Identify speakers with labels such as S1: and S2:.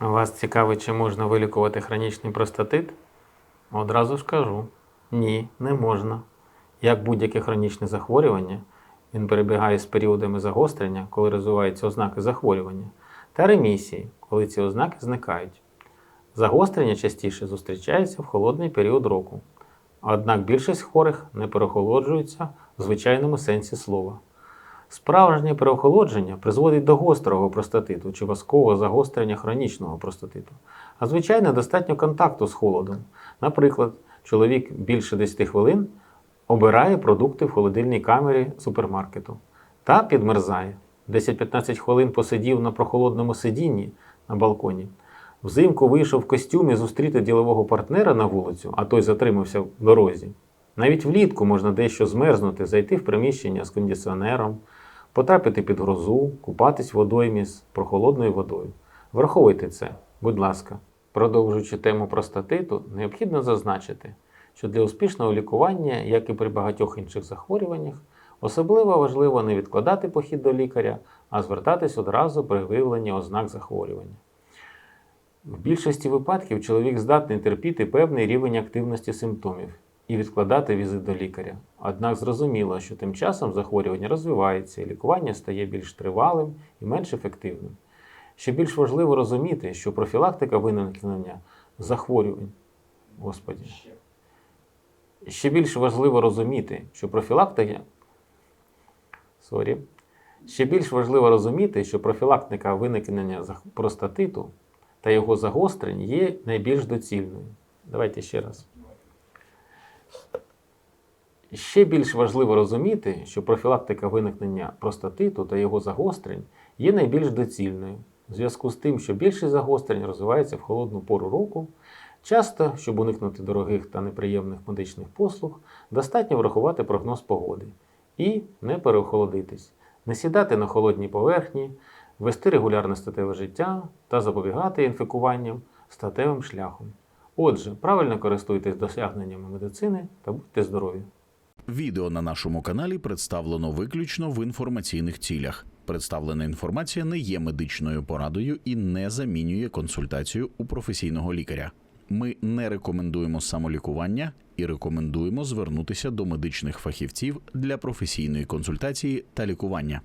S1: Вас цікавить, чи можна вилікувати хронічний простатит? Одразу ж кажу: ні, не можна. Як будь-яке хронічне захворювання, він перебігає з періодами загострення, коли розвиваються ознаки захворювання, та ремісії, коли ці ознаки зникають. Загострення частіше зустрічається в холодний період року, однак більшість хворих не переохолоджуються в звичайному сенсі слова. Справжнє переохолодження призводить до гострого простатиту чи васкового загострення хронічного простатиту. А звичайно, достатньо контакту з холодом. Наприклад, чоловік більше 10 хвилин обирає продукти в холодильній камері супермаркету та підмерзає. 10-15 хвилин посидів на прохолодному сидінні на балконі. Взимку вийшов в костюмі зустріти ділового партнера на вулицю, а той затримався в дорозі. Навіть влітку можна дещо змерзнути, зайти в приміщення з кондиціонером, потрапити під грозу, купатись в водоймі з прохолодною водою. Враховуйте це, будь ласка. Продовжуючи тему простатиту, необхідно зазначити, що для успішного лікування, як і при багатьох інших захворюваннях, особливо важливо не відкладати похід до лікаря, а звертатись одразу при виявленні ознак захворювання. В більшості випадків чоловік здатний терпіти певний рівень активності симптомів і відкладати візит до лікаря. Однак зрозуміло, що тим часом захворювання розвивається і лікування стає більш тривалим і менш ефективним. Ще більш важливо розуміти, що профілактика виникнення захворювань. Господі. Ще більш важливо розуміти, що профілактика. Сорі. Ще більш важливо розуміти, що профілактика виникнення простатиту та його загострень є найбільш доцільною. Давайте ще раз. Ще більш важливо розуміти, що профілактика виникнення простатиту та його загострень є найбільш доцільною, в зв'язку з тим, що більшість загострень розвивається в холодну пору року. Часто, щоб уникнути дорогих та неприємних медичних послуг, достатньо врахувати прогноз погоди і не переохолодитись, не сідати на холодній поверхні, вести регулярне статеве життя та запобігати інфікуванням статевим шляхом. Отже, правильно користуйтесь досягненнями медицини та будьте здорові!
S2: Відео на нашому каналі представлено виключно в інформаційних цілях. Представлена інформація не є медичною порадою і не замінює консультацію у професійного лікаря. Ми не рекомендуємо самолікування і рекомендуємо звернутися до медичних фахівців для професійної консультації та лікування.